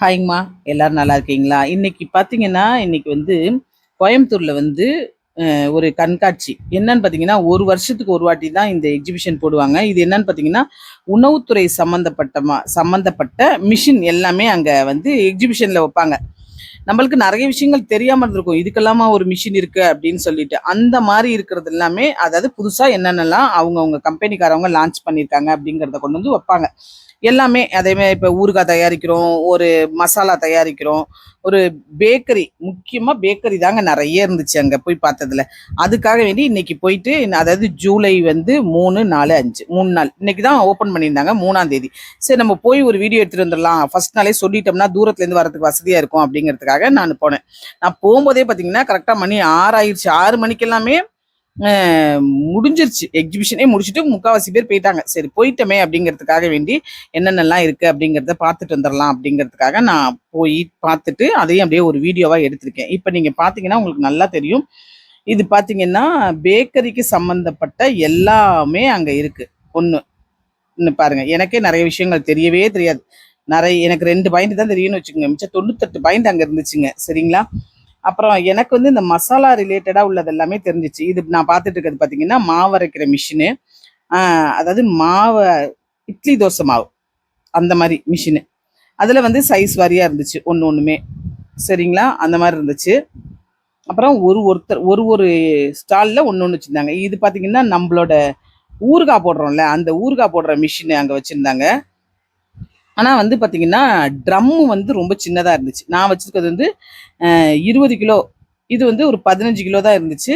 ஹாய்ங்கம்மா. எல்லாரும் நல்லா இருக்கீங்களா? இன்னைக்கு பார்த்தீங்கன்னா இன்னைக்கு வந்து கோயம்புத்தூரில் வந்து ஒரு கண்காட்சி. என்னன்னு பார்த்தீங்கன்னா ஒரு வருஷத்துக்கு ஒரு வாட்டி தான் இந்த எக்ஸிபிஷன் போடுவாங்க. இது என்னன்னு பார்த்தீங்கன்னா உணவுத்துறை சம்மந்தப்பட்டமா சம்மந்தப்பட்ட மிஷின் எல்லாமே அங்கே வந்து எக்ஸிபிஷனில் வைப்பாங்க. நம்மளுக்கு நிறைய விஷயங்கள் தெரியாமல் இருந்திருக்கும். இதுக்கெல்லாமா ஒரு மிஷின் இருக்குது அப்படின்னு சொல்லிட்டு. அந்த மாதிரி இருக்கிறது எல்லாமே அதாவது புதுசாக என்னென்னலாம் அவங்கவுங்க கம்பெனிக்காரவங்க லான்ச் பண்ணியிருக்காங்க அப்படிங்கிறத கொண்டு வந்து வைப்பாங்க. எல்லாமே அதேமாதிரி இப்போ ஊறுகாய் தயாரிக்கிறோம் ஒரு மசாலா தயாரிக்கிறோம் ஒரு பேக்கரி முக்கியமாக பேக்கரி தாங்க நிறைய இருந்துச்சு அங்கே போய் பார்த்ததுல. அதுக்காக வேண்டி இன்னைக்கு போயிட்டு அதாவது ஜூலை வந்து மூணு நாலு அஞ்சு மூணு நாள். இன்னைக்கு தான் ஓப்பன் பண்ணியிருந்தாங்க மூணாம் தேதி. சரி நம்ம போய் ஒரு வீடியோ எடுத்துகிட்டு வந்துடலாம். ஃபர்ஸ்ட் நாளே சொல்லிட்டோம்னா தூரத்துலேருந்து வரதுக்கு வசதியாக இருக்கும் அப்படிங்கிறதுக்காக நான் போனேன். நான் போகும்போதே பார்த்தீங்கன்னா கரெக்டாக மணி ஆறு ஆறு மணிக்கெல்லாமே முடிஞ்சிருச்சு. எக்ஸிபிஷனே முடிச்சுட்டு முக்காவாசி பேர் போயிட்டாங்க. சரி போயிட்டோமே அப்படிங்கிறதுக்காக வேண்டி என்னென்னலாம் இருக்குது அப்படிங்கிறத பார்த்துட்டு வந்துடலாம் அப்படிங்கிறதுக்காக நான் போய் பார்த்துட்டு அதையும் அப்படியே ஒரு வீடியோவாக எடுத்திருக்கேன். இப்போ நீங்கள் பார்த்தீங்கன்னா உங்களுக்கு நல்லா தெரியும். இது பார்த்தீங்கன்னா பேக்கரிக்கு சம்மந்தப்பட்ட எல்லாமே அங்கே இருக்குது ஒன்று ஒன்று பாருங்க. எனக்கே நிறைய விஷயங்கள் தெரியவே தெரியாது. நிறைய எனக்கு ரெண்டு பாயிண்ட் தான் தெரியும்னு வச்சுக்கோங்க. மிச்சம் தொண்ணூத்தெட்டு பாயிண்ட் அங்கே இருந்துச்சுங்க. சரிங்களா? அப்புறம் எனக்கு வந்து இந்த மசாலா ரிலேட்டடாக உள்ளது எல்லாமே தெரிஞ்சிச்சு. இது நான் பார்த்துட்டு இருக்கிறது பார்த்தீங்கன்னா மாவு அரைக்கிற மிஷினு அதாவது மாவு இட்லி தோசை மாவு. அந்த மாதிரி மிஷினு அதில் வந்து சைஸ் வாரியாக இருந்துச்சு. ஒன்று ஒன்றுமே சரிங்களா? அந்த மாதிரி இருந்துச்சு. அப்புறம் ஒரு ஒருத்தர் ஒரு ஒரு ஸ்டாலில் ஒன்று ஒன்று வச்சுருந்தாங்க. இது பார்த்தீங்கன்னா நம்மளோட ஊறுகாய் போடுறோம்ல அந்த ஊறுகாய் போடுற மிஷின் அங்கே வச்சுருந்தாங்க. ஆனால் வந்து பார்த்திங்கன்னா ட்ரம்மு வந்து ரொம்ப சின்னதாக இருந்துச்சு. நான் வச்சுருக்கிறது வந்து இருபது கிலோ. இது வந்து ஒரு பதினஞ்சு கிலோ தான் இருந்துச்சு.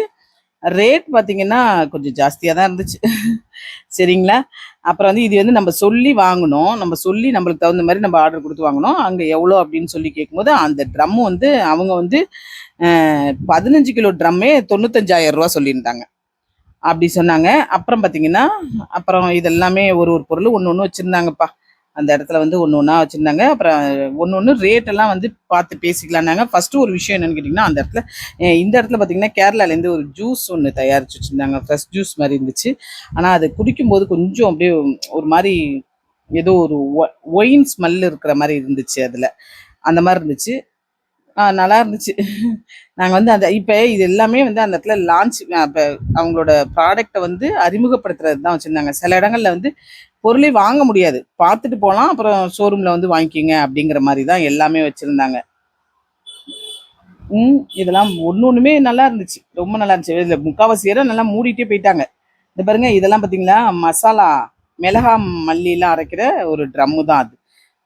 ரேட் பார்த்தீங்கன்னா கொஞ்சம் ஜாஸ்தியாக தான் இருந்துச்சு. சரிங்களா? அப்புறம் வந்து இது வந்து நம்ம சொல்லி வாங்கணும். நம்ம சொல்லி நம்மளுக்கு தகுந்த மாதிரி நம்ம ஆர்டர் கொடுத்து வாங்கணும். அங்கே எவ்வளோ அப்படின்னு சொல்லி கேட்கும்போது அந்த ட்ரம்மு வந்து அவங்க வந்து பதினஞ்சு கிலோ ட்ரம்மே தொண்ணூத்தஞ்சாயிரம் ரூபா சொல்லியிருந்தாங்க. அப்படி சொன்னாங்க. அப்புறம் பார்த்தீங்கன்னா அப்புறம் இதெல்லாமே ஒரு ஒரு பொருள் ஒன்று ஒன்று வச்சுருந்தாங்கப்பா. அந்த இடத்துல வந்து ஒன்று ஒன்றா வச்சுருந்தாங்க. அப்புறம் ஒன்று ஒன்று ரேட்டெல்லாம் வந்து பார்த்து பேசிக்கலான்னாங்க ஃபஸ்ட்டு ஒரு விஷயம் என்னென்னு கேட்டிங்கன்னா அந்த இடத்துல இந்த இடத்துல பார்த்திங்கன்னா கேரளாலேருந்து ஒரு ஜூஸ் ஒன்று தயாரிச்சு வச்சுருந்தாங்க. ஃப்ரெஷ் ஜூஸ் மாதிரி இருந்துச்சு. ஆனால் அது குடிக்கும்போது கொஞ்சம் அப்படியே ஒரு மாதிரி ஏதோ ஒரு ஒயின் ஸ்மெல் இருக்கிற மாதிரி இருந்துச்சு அதில். அந்த மாதிரி இருந்துச்சு. நல்லா இருந்துச்சு. நாங்கள் வந்து அந்த இப்போ இது எல்லாமே வந்து அந்த இடத்துல லான்ச் இப்போ அவங்களோட ப்ராடக்டை வந்து அறிமுகப்படுத்துறது தான் வச்சுருந்தாங்க. சில இடங்களில் வந்து பொருளே வாங்க முடியாது. பார்த்துட்டு போகலாம் அப்புறம் ஷோரூமில் வந்து வாங்கிக்கிங்க அப்படிங்கிற மாதிரி தான் எல்லாமே வச்சுருந்தாங்க. ம் இதெல்லாம் ஒன்று ஒன்றுமே நல்லா இருந்துச்சு. ரொம்ப நல்லா இருந்துச்சு. இதில் முக்கால்வாசி இடம் நல்லா மூடிட்டே போயிட்டாங்க. இந்த பாருங்க இதெல்லாம் பார்த்தீங்களா மசாலா மிளகா மல்லிலாம் அரைக்கிற ஒரு ட்ரம்மு தான் அது.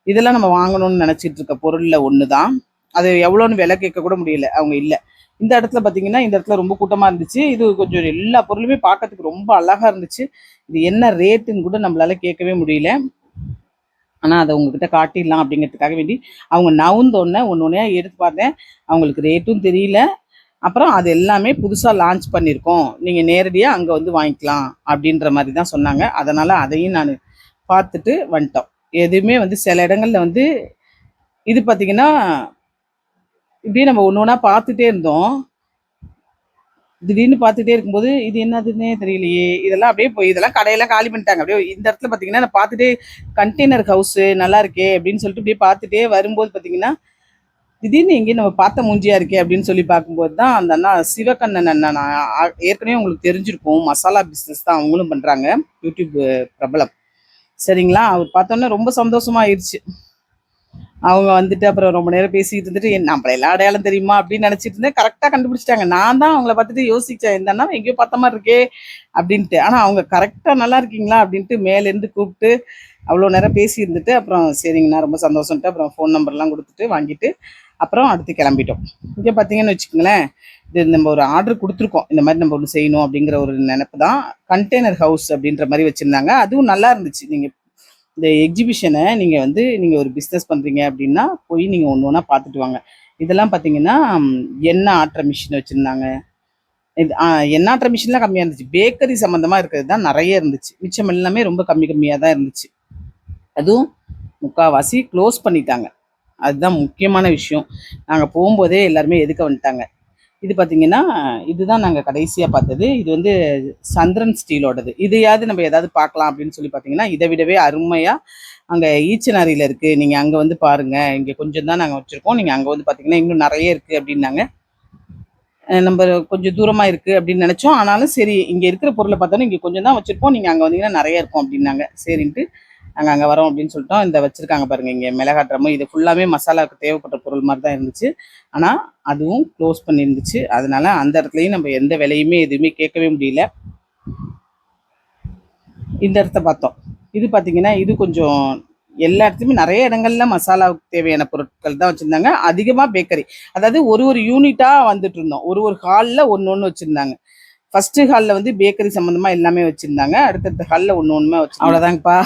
இதெல்லாம் நம்ம வாங்கணும்னு நினச்சிட்டு இருக்க பொருளில் ஒன்று தான் அது எவ்வளோன்னு விலை கேட்க கூட முடியல. அவங்க இல்லை. இந்த இடத்துல பார்த்தீங்கன்னா இந்த இடத்துல ரொம்ப கூட்டமாக இருந்துச்சு. இது கொஞ்சம் எல்லா பொருளுமே பார்க்கறதுக்கு ரொம்ப அழகாக இருந்துச்சு. இது என்ன ரேட்டுன்னு கூட நம்மளால கேட்கவே முடியல. ஆனால் அதை உங்ககிட்ட காட்டிடலாம் அப்படிங்கிறதுக்காக வேண்டி. அவங்க நவுந்தோடனே ஒன்று ஒன்றா எடுத்து பார்த்தேன். அவங்களுக்கு ரேட்டும் தெரியல. அப்புறம் அது எல்லாமே புதுசாக லான்ச் பண்ணியிருக்கோம். நீங்கள் நேரடியாக அங்கே வந்து வாங்கிக்கலாம் அப்படின்ற மாதிரி தான் சொன்னாங்க. அதனால் அதையும் நான் பார்த்துட்டு வந்துட்டோம். எதுவுமே வந்து சில இடங்களில் வந்து இது பார்த்தீங்கன்னா இப்படியே நம்ம ஒன்று ஒன்றா பார்த்துட்டே இருந்தோம். திடீர்னு பார்த்துட்டே இருக்கும்போது இது என்னதுன்னே தெரியலையே. இதெல்லாம் அப்படியே போய் இதெல்லாம் கடையெல்லாம் காலி பண்ணிட்டாங்க. அப்படியே இந்த இடத்துல பார்த்தீங்கன்னா நான் பார்த்துட்டே கண்டெய்னர் ஹவுஸு நல்லா இருக்கே அப்படின்னு சொல்லிட்டு அப்படியே பார்த்துட்டே வரும்போது பார்த்தீங்கன்னா திடீர்னு எங்கேயும் நம்ம பார்த்த மூஞ்சியாக இருக்கே அப்படின்னு சொல்லி பார்க்கும்போது தான் அந்த அண்ணா சிவகண்ணன் அண்ணா நான் ஏற்கனவே உங்களுக்கு தெரிஞ்சிருக்கும். மசாலா பிஸ்னஸ் தான் அவங்களும் பண்ணுறாங்க யூடியூப் பிரபலம். சரிங்களா? அவர் பார்த்தோன்னே ரொம்ப சந்தோஷமா ஆயிடுச்சு. அவங்க வந்துட்டு அப்புறம் ரொம்ப நேரம் பேசிட்டு இருந்துட்டு "என் நம்மள எல்லா அடையாளம் தெரியுமா? அப்படின்னு நினைச்சிட்டு இருந்தேன். கரெக்டாக கண்டுபிடிச்சிட்டாங்க. நான் தான் அவங்கள பார்த்துட்டு யோசிச்சேன். என்னன்னா எங்கேயோ பார்த்த மாதிரி இருக்கே அப்படின்ட்டு. ஆனால் அவங்க கரெக்டாக நல்லா இருக்கீங்களா? அப்படின்ட்டு மேலேருந்து கூப்பிட்டு அவ்வளோ நேரம் பேசி இருந்துட்டு அப்புறம் சரிங்கண்ணா ரொம்ப சந்தோஷம்ட்டு அப்புறம் ஃபோன் நம்பர்லாம் கொடுத்துட்டு வாங்கிட்டு அப்புறம் அடுத்து கிளம்பிட்டோம். இங்கே பார்த்தீங்கன்னு வச்சுக்கோங்களேன் இது நம்ம ஒரு ஆர்டர் கொடுத்துருக்கோம். இந்த மாதிரி நம்ம ஒன்று செய்யணும் அப்படிங்கிற ஒரு நினைப்பு தான். கண்டெய்னர் ஹவுஸ் அப்படின்ற மாதிரி வச்சுருந்தாங்க. அதுவும் நல்லா இருந்துச்சு. நீங்கள் இந்த எக்ஸிபிஷனை நீங்கள் வந்து நீங்கள் ஒரு பிஸ்னஸ் பண்ணுறீங்க அப்படின்னா போய் நீங்கள் ஒன்று ஒன்றா பார்த்துட்டு வாங்க. இதெல்லாம் பார்த்தீங்கன்னா எண்ணெய் ஆட்டுற மிஷின் வச்சுருந்தாங்க. இது ஆ, எண்ணெய் ஆட்டுற மிஷின்லாம் கம்மியாக இருந்துச்சு. பேக்கரி சம்மந்தமாக இருக்கிறது தான் நிறைய இருந்துச்சு. மிச்சம் எல்லாமே ரொம்ப கம்மி கம்மியாக தான் இருந்துச்சு. அதுவும் முக்கால்வாசி க்ளோஸ் பண்ணிட்டாங்க. அதுதான் முக்கியமான விஷயம். நாங்கள் போகும்போதே எல்லாருமே எதுக்க வந்துட்டாங்க? இது பார்த்தீங்கன்னா இதுதான் நாங்கள் கடைசியாக பார்த்தது. இது வந்து சந்திரன் ஸ்டீலோடது. இதையாவது நம்ம ஏதாவது பார்க்கலாம் அப்படின்னு சொல்லி பார்த்தீங்கன்னா இதை விடவே அருமையாக அங்கே ஈச்சனாரியில் இருக்குது நீங்கள் அங்கே வந்து பாருங்கள் இங்கே கொஞ்சம் தான் நாங்கள் வச்சுருக்கோம். நீங்கள் அங்கே வந்து பார்த்தீங்கன்னா இன்னும் நிறைய இருக்குது அப்படின்னாங்க. நம்ம கொஞ்சம் தூரமாக இருக்குது அப்படின்னு நினச்சோம். ஆனாலும் சரி இங்கே இருக்கிற பொருளை பார்த்தோன்னா இங்கே கொஞ்சம் தான் வச்சுருப்போம். நீங்கள் அங்கே வந்தீங்கன்னா நிறைய இருக்கும் அப்படின்னாங்க. சரின்ட்டு நாங்கள் அங்கே வரோம் அப்படின்னு சொல்லிட்டோம். இந்த வச்சுருக்காங்க பாருங்கள் இங்கே மிளகாட்டுறமோ இது ஃபுல்லாகவே மசாலாவுக்கு தேவைப்பட்ட பொருள் மாதிரி தான் இருந்துச்சு. ஆனால் அதுவும் க்ளோஸ் பண்ணியிருந்துச்சு அதனால அந்த இடத்துலையும் நம்ம எந்த விலையுமே எதுவுமே கேட்கவே முடியல. இந்த இடத்த பார்த்தோம். இது பார்த்தீங்கன்னா இது கொஞ்சம் எல்லா இடத்துலையுமே நிறைய இடங்கள்ல மசாலாவுக்கு தேவையான பொருட்கள் தான் வச்சுருந்தாங்க. அதிகமாக பேக்கரி அதாவது ஒரு ஒரு யூனிட்டாக வந்துட்டு இருந்தோம். ஒரு ஒரு ஹாலில் ஒன்று ஒன்று வச்சுருந்தாங்க. ஃபர்ஸ்ட் ஹாலில் வந்து பேக்கரி சம்மந்தமாக எல்லாமே வச்சுருந்தாங்க. அடுத்தடுத்த ஹாலில் ஒன்று ஒன்றுமே வச்சு அவ்வளோதாங்கப்பா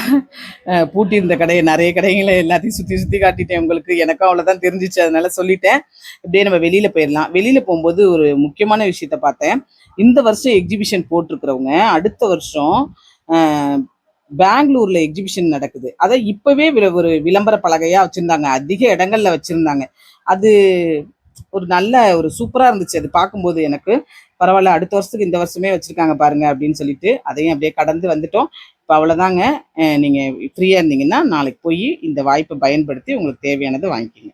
அஹ் பூட்டி இருந்த கடையை நிறைய கடைகளை எல்லாத்தையும் சுற்றி சுற்றி காட்டிட்டேன் உங்களுக்கு. எனக்கும் அவ்வளோதான் தெரிஞ்சிச்சு. அதனால சொல்லிட்டேன். இப்படியே நம்ம வெளியில் போயிடலாம். வெளியில் போகும்போது ஒரு முக்கியமான விஷயத்த பார்த்தேன். இந்த வருஷம் எக்ஸிபிஷன் போட்டிருக்கிறவங்க அடுத்த வருஷம் பெங்களூர்ல எக்ஸிபிஷன் நடக்குது. அதை இப்பவே ஒரு விளம்பர பலகையா வச்சிருந்தாங்க. அதிக இடங்கள்ல வச்சிருந்தாங்க. அது ஒரு நல்ல ஒரு சூப்பராக இருந்துச்சு அது பார்க்கும்போது எனக்கு. பரவாயில்ல அடுத்த வருஷத்துக்கு இந்த வருஷமே வச்சுருக்காங்க பாருங்க அப்படின்னு சொல்லிட்டு அதையும் அப்படியே கடந்து வந்துட்டோம். இப்போ அவ்வளோதாங்க நீங்கள் ஃப்ரீயாக இருந்தீங்கன்னா நாளைக்கு போய் இந்த வாய்ப்பை பயன்படுத்தி உங்களுக்கு தேவையானதை வாங்கிக்கிங்க.